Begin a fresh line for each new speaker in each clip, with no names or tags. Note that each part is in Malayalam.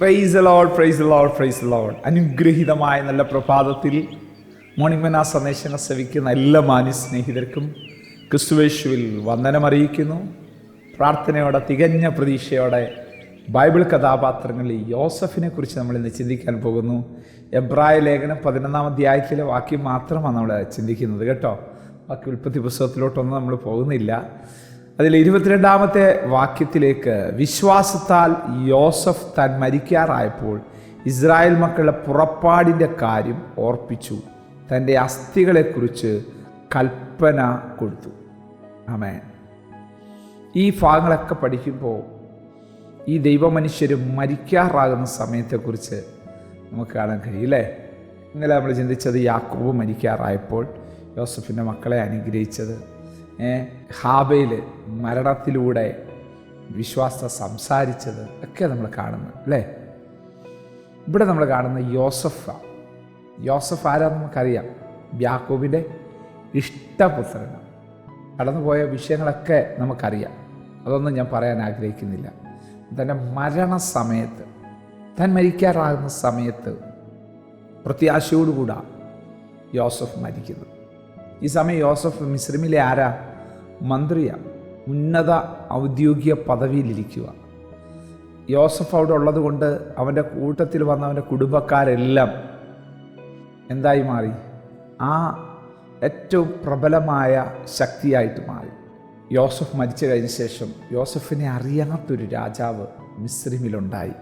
Praise lord praise lord praise lord അനുഗ്രഹീതമായ നല്ല പ്രഭാതത്തിൽ മോർണിംഗ് സന്ദേശങ്ങൾ ശ്രവിക്കുന്ന എല്ലാ മാന്യ സ്നേഹിതർക്കും ക്രിസ്തുവേശുവിൽ വന്ദനമറിയിക്കുന്നു പ്രാർത്ഥനയോടെ തികഞ്ഞ പ്രതീക്ഷയോടെ ബൈബിൾ കഥാപാത്രങ്ങളിൽ യോസഫിനെ കുറിച്ച് നമ്മൾ ഇന്ന് ചിന്തിക്കാൻ പോകുന്നു. എബ്രായ ലേഖനം പതിനൊന്നാം അധ്യായത്തിലെ വാക്യം മാത്രമാണ് നമ്മൾ ചിന്തിക്കുന്നത് കേട്ടോ. ബാക്കി ഉൽപ്പത്തി പുസ്തകത്തിലോട്ടൊന്നും നമ്മൾ പോകുന്നില്ല. അതിൽ ഇരുപത്തിരണ്ടാമത്തെ വാക്യത്തിലേക്ക് വിശ്വാസത്താൽ യോസഫ് താൻ മരിക്കാറായപ്പോൾ ഇസ്രായേൽ മക്കളുടെ പുറപ്പാടിന്റെ കാര്യം ഓർപ്പിച്ചു. തന്റെ അസ്ഥികളെക്കുറിച്ച് കൽപ്പന കൊടുത്തു. ആമേ ഈ ഭാഗങ്ങളൊക്കെ പഠിക്കുമ്പോൾ ഈ ദൈവമനുഷ്യർ മരിക്കാറാകുന്ന സമയത്തെക്കുറിച്ച് നമുക്ക് കാണാൻ കഴിയും അല്ലേ? ഇന്നലെ നമ്മൾ ചിന്തിച്ചത് യാക്കോബ് മരിക്കാറായപ്പോൾ യോസഫിന്റെ മക്കളെ അനുഗ്രഹിച്ചത് ഹാബയിൽ മരണത്തിലൂടെ വിശ്വാസ സംസാരിച്ചത് ഒക്കെ നമ്മൾ കാണുന്നു അല്ലേ? ഇവിടെ നമ്മൾ കാണുന്ന യോസഫ. യോസഫ് ആരാന്ന് നമുക്കറിയാം? യാക്കോബിന്റെ ഇഷ്ടപുത്രൻ. കടന്നുപോയ വിഷയങ്ങളൊക്കെ നമുക്കറിയാം. അതൊന്നും ഞാൻ പറയാൻ ആഗ്രഹിക്കുന്നില്ല. തന്റെ മരണസമയത്ത് താൻ മരിക്കാറാകുന്ന സമയത്ത് പ്രത്യാശയോടുകൂടാ യോസഫ് മരിക്കുന്നത്. ഈ സമയം യോസഫ് മിശ്രമിലെ ആരാ? മന്ത്രിയാ. ഉന്നത ഔദ്യോഗിക പദവിയിലിരിക്കുക. യോസഫ് അവിടെ ഉള്ളത് കൊണ്ട് അവന്റെ കൂട്ടത്തിൽ വന്ന അവന്റെ കുടുംബക്കാരെല്ലാം എന്തായി മാറി? ആ ഏറ്റവും പ്രബലമായ ശക്തിയായിട്ട് മാറി. യോസഫ് മരിച്ചു കഴിഞ്ഞ ശേഷം യോസഫിനെ അറിയാത്തൊരു രാജാവ് മിസ്രിമിലുണ്ടായി.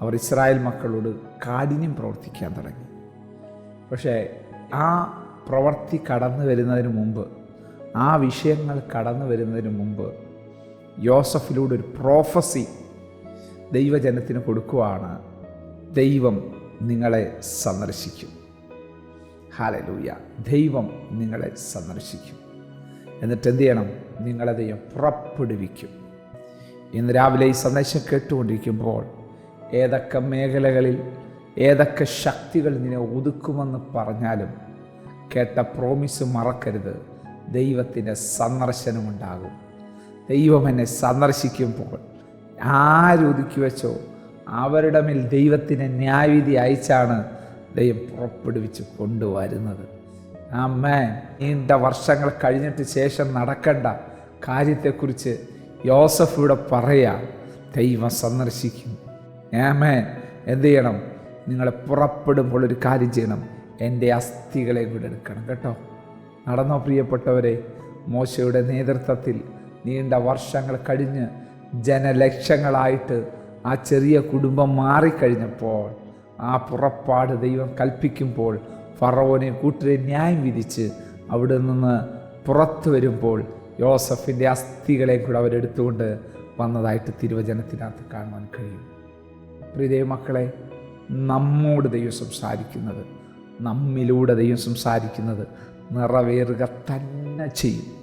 അവർ ഇസ്രായേൽ മക്കളോട് കാഠിന്യം പ്രവർത്തിക്കാൻ തുടങ്ങി. പക്ഷേ ആ പ്രവൃത്തി കടന്നു വരുന്നതിന് മുമ്പ് ആ വിഷയങ്ങൾ കടന്നു വരുന്നതിന് മുമ്പ് യോസഫിലൂടെ ഒരു പ്രോഫസി ദൈവജനത്തിന് കൊടുക്കുവാണ് ദൈവം നിങ്ങളെ സന്ദർശിക്കും. ഹാലലൂയ ദൈവം നിങ്ങളെ സന്ദർശിക്കും. എന്നിട്ട് എന്ത് ചെയ്യണം? നിങ്ങളെ ദൈവം പുറപ്പെടുവിക്കും. ഇന്ന് രാവിലെ ഈ സന്ദേശം കേട്ടുകൊണ്ടിരിക്കുമ്പോൾ ഏതൊക്കെ മേഖലകളിൽ ഏതൊക്കെ ശക്തികൾ നിന്നെ ഒതുക്കുമെന്ന് പറഞ്ഞാലും കേട്ട പ്രോമിസ് മറക്കരുത്. ദൈവത്തിന്റെ സന്ദർശനമുണ്ടാകും. ദൈവം എന്നെ സന്ദർശിക്കുമ്പോൾ ആരൊതുക്കി വെച്ചോ അവരുടെ മേൽ ദൈവത്തിന്റെ ന്യായവിധി അയച്ചാണ് ദൈവം പുറപ്പെടുവിച്ച് കൊണ്ടുവരുന്നത്. അമ്മേ നീണ്ട വർഷങ്ങൾ കഴിഞ്ഞിട്ട് ശേഷം നടക്കേണ്ട കാര്യത്തെക്കുറിച്ച് യോസഫ് ഇവിടെ പറയാ. ദൈവം സന്ദർശിക്കും ആമേൻ. എന്ത് ചെയ്യണം? നിങ്ങളെ പുറപ്പെടുമ്പോൾ ഒരു കാര്യം ചെയ്യണം. എന്റെ അസ്ഥികളെ കൂടെ എടുക്കണം. കേട്ടോ? നടന്നോ പ്രിയപ്പെട്ടവരെ മോശയുടെ നേതൃത്വത്തിൽ നീണ്ട വർഷങ്ങൾ കഴിഞ്ഞ് ജനലക്ഷങ്ങളായിട്ട് ആ ചെറിയ കുടുംബം മാറിക്കഴിഞ്ഞപ്പോൾ ആ പുറപ്പാട് ദൈവം കൽപ്പിക്കുമ്പോൾ ഫറവോനെ കൂട്ടരെ ന്യായം വിധിച്ച് അവിടെ നിന്ന് പുറത്തു വരുമ്പോൾ യോസഫിന്റെ അസ്ഥികളെ കൂടെ അവരെടുത്തുകൊണ്ട് വന്നതായിട്ട് തിരുവചനത്തിനകത്ത് കാണുവാൻ കഴിയും. പ്രിയ മക്കളെ നമ്മോട് ദൈവം സംസാരിക്കുന്നത് നമ്മിലൂടെ ദൈവം സംസാരിക്കുന്നത് നിറവേറുക തന്നെ ചെയ്യും.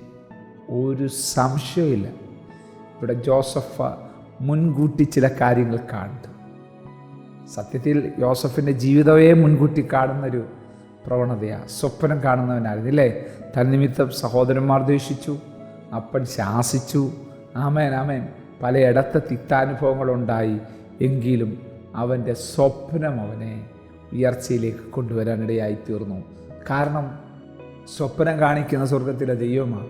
ഒരു സംശയമില്ല ഇവിടെ ജോസഫ മുൻകൂട്ടി ചില കാര്യങ്ങൾ കാണുന്നു സത്യത്തിൽ യോസഫിന്റെ ജീവിതമേ മുൻകൂട്ടി കാണുന്നൊരു പ്രവണതയാണ് സ്വപ്നം കാണുന്നവനായിരുന്നില്ലേ തന്നിമിത്തം സഹോദരന്മാർ ദ്വേഷിച്ചു അപ്പൻ ശാസിച്ചു. ആമേൻ ആമേൻ. പലയിടത്ത് തിക്താനുഭവങ്ങളുണ്ടായി എങ്കിലും അവന്റെ സ്വപ്നം അവനെ ഉയർച്ചയിലേക്ക് കൊണ്ടുവരാനിടയായി തീർന്നു കാരണം സ്വപ്നം കാണിക്കുന്ന സ്വർഗത്തിലെ ദൈവമാണ്.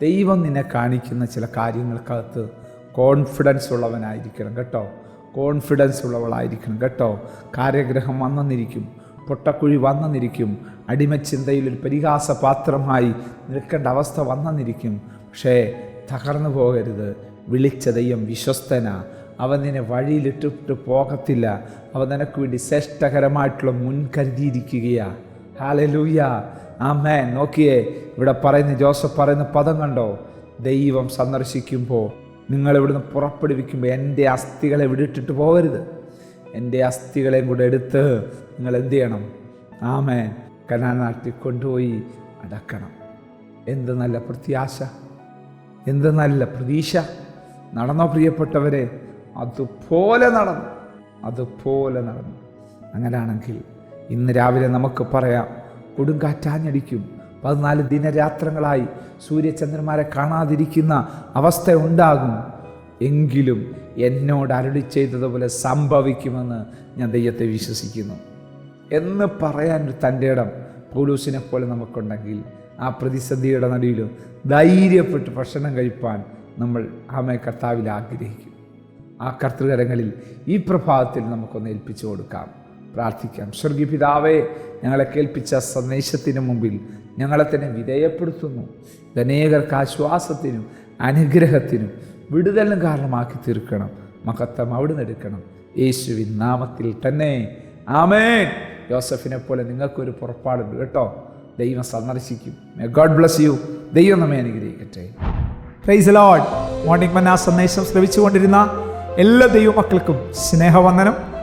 ദൈവം നിന്നെ കാണിക്കുന്ന ചില കാര്യങ്ങൾക്കകത്ത് കോൺഫിഡൻസ് ഉള്ളവനായിരിക്കണം കേട്ടോ. കോൺഫിഡൻസ് ഉള്ളവളായിരിക്കണം കേട്ടോ. കാര്യഗ്രഹം വന്നെന്നിരിക്കും പൊട്ടക്കുഴി വന്നെന്നിരിക്കും അടിമച്ചിന്തയിൽ ഒരു പരിഹാസപാത്രമായി നിൽക്കേണ്ട അവസ്ഥ വന്നെന്നിരിക്കും പക്ഷേ തകർന്നു പോകരുത്. വിളിച്ച ദൈവം വിശ്വസ്തന. അവൻ നിന്നെ വഴിയിലിട്ടിട്ട് പോകത്തില്ല. അവൻ നിനക്ക് വേണ്ടി ശ്രേഷ്ഠകരമായിട്ടുള്ള മുൻകരുതിയിരിക്കുകയാ. ഹാലലൂയ. ആമേ നോക്കിയേ ഇവിടെ പറയുന്ന ജോസഫ് പറയുന്ന പദം കണ്ടോ? ദൈവം സന്ദർശിക്കുമ്പോൾ നിങ്ങൾ ഇവിടുന്ന് പുറപ്പെടുവിക്കുമ്പോൾ എന്റെ അസ്ഥികളെ ഇവിടെ ഇട്ടിട്ട് പോകരുത്. എന്റെ അസ്ഥികളെയും കൂടെ എടുത്ത് നിങ്ങൾ എന്ത് ചെയ്യണം? ആമേ കനാൻ നാട്ടിൽ കൊണ്ടുപോയി അടക്കണം. എന്ത് നല്ല പ്രത്യാശ. എന്ത് നല്ല പ്രതീക്ഷ. നടന്നോ പ്രിയപ്പെട്ടവരെ? അതുപോലെ നടന്നു. അതുപോലെ നടന്നു. അങ്ങനെയാണെങ്കിൽ ഇന്ന് രാവിലെ നമുക്ക് പറയാം കൊടുങ്കാറ്റാഞ്ഞടിക്കും. പതിനാല് ദിനരാത്രങ്ങളായി സൂര്യചന്ദ്രന്മാരെ കാണാതിരിക്കുന്ന അവസ്ഥ ഉണ്ടാകും. എങ്കിലും എന്നോട് അരുളി ചെയ്തതുപോലെ സംഭവിക്കുമെന്ന് ഞാൻ ദൈവത്തെ വിശ്വസിക്കുന്നു. എന്ന് പറയാൻ ഒരു തന്റെ ഇടം പൗലൂസിനെ പോലെ നമുക്കുണ്ടെങ്കിൽ ആ പ്രതിസന്ധിയുടെ നടുവിലും ധൈര്യപ്പെട്ട് ഭക്ഷണം കഴിപ്പാൻ നമ്മൾ ആമേ കർത്താവിൽ ആഗ്രഹിക്കും. ആ കർത്തൃകരങ്ങളിൽ ഈ പ്രഭാതത്തിൽ നമുക്കൊന്ന് ഏൽപ്പിച്ചു കൊടുക്കാം. പ്രാർത്ഥിക്കാം. സ്വർഗീയ പിതാവേ ഞങ്ങളെ കേൾപ്പിച്ച സന്ദേശത്തിന് മുമ്പിൽ ഞങ്ങളെ തന്നെ വിധേയപ്പെടുത്തുന്നു. അനേകർക്ക് ആശ്വാസത്തിനും അനുഗ്രഹത്തിനും വിടുതലിനും കാരണമാക്കി തീർക്കണം. മഹത്വം അവിടെ എടുക്കണം. യേശുവിൻ നാമത്തിൽ തന്നെ. ആമേൻ. ജോസഫിനെ പോലെ നിങ്ങൾക്കൊരു പുറപ്പാടുണ്ട് കേട്ടോ. ദൈവം സന്ദർശിക്കും. ഗോഡ് ബ്ലസ് യു ദൈവം നമ്മെ അനുഗ്രഹിക്കട്ടെ.
പ്രൈസ് ലോഡ് മോർണിംഗ് മന്ന സന്ദേശം ശ്രവിച്ചുകൊണ്ടിരുന്ന എല്ലാ ദൈവമക്കൾക്കും സ്നേഹവന്ദനം.